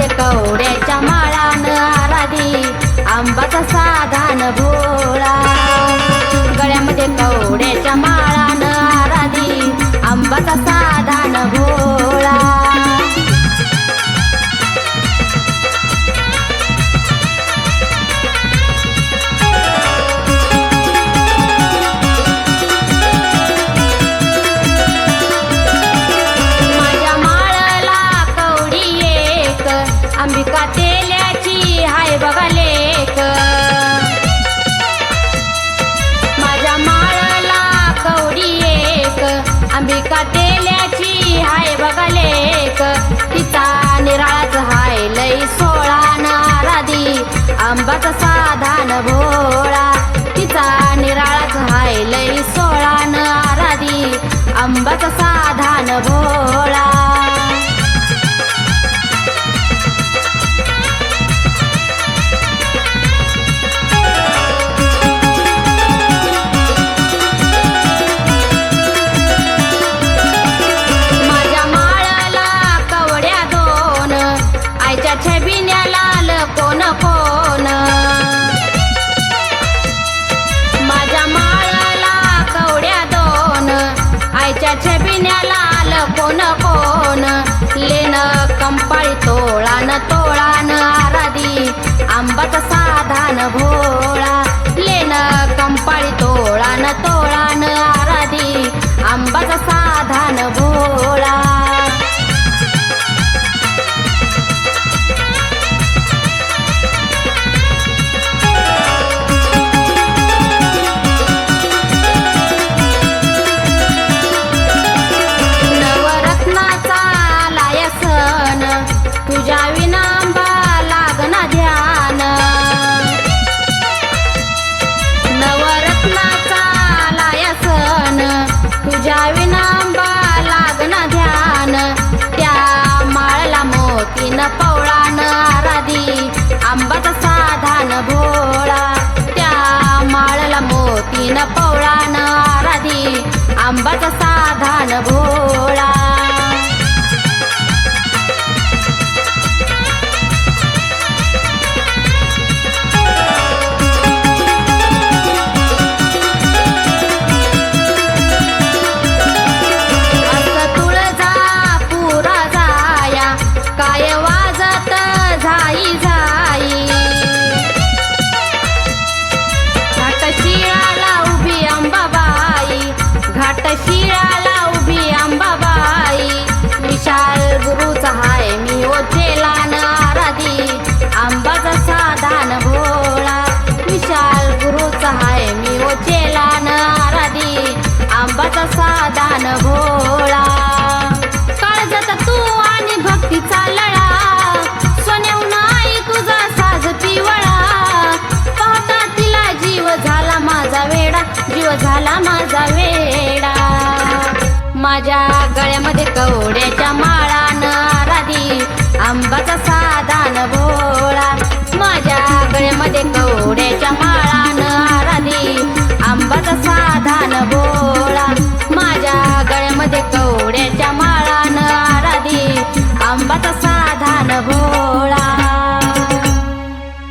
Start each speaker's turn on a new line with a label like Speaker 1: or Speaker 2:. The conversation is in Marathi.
Speaker 1: कवड्याच्या माळान आराधी आंबाचा साधान भोळा. गळ्यामध्ये कवड्याच्या माळान आराधी आंबाचा साधान भोळा. अंबिका तेल्याची हाय बघा लेक तिचा निराळाच हाय लई सोळा नारादी. आंबाचा साधान भोळा. तिचा निराळाच हाय लई सोळा नारादी. आंबाचा आईच्या छबिन्या लाल कोण कोण? लेन कंपाळी तोळान तोळान आराधी. आंबाचा साधान भोळा. लेन कंपाळी तोळान तोळान आराधी. आंबाचा न पवळान आराधी आंबाचा साधान भोळा. त्या माळला मोतीन पवळान आराधी आंबाचा साधान भोळा माझ्या गळ्यामध्ये कवड्याच्या माळान नाराधी आंबाचा साधान भोळा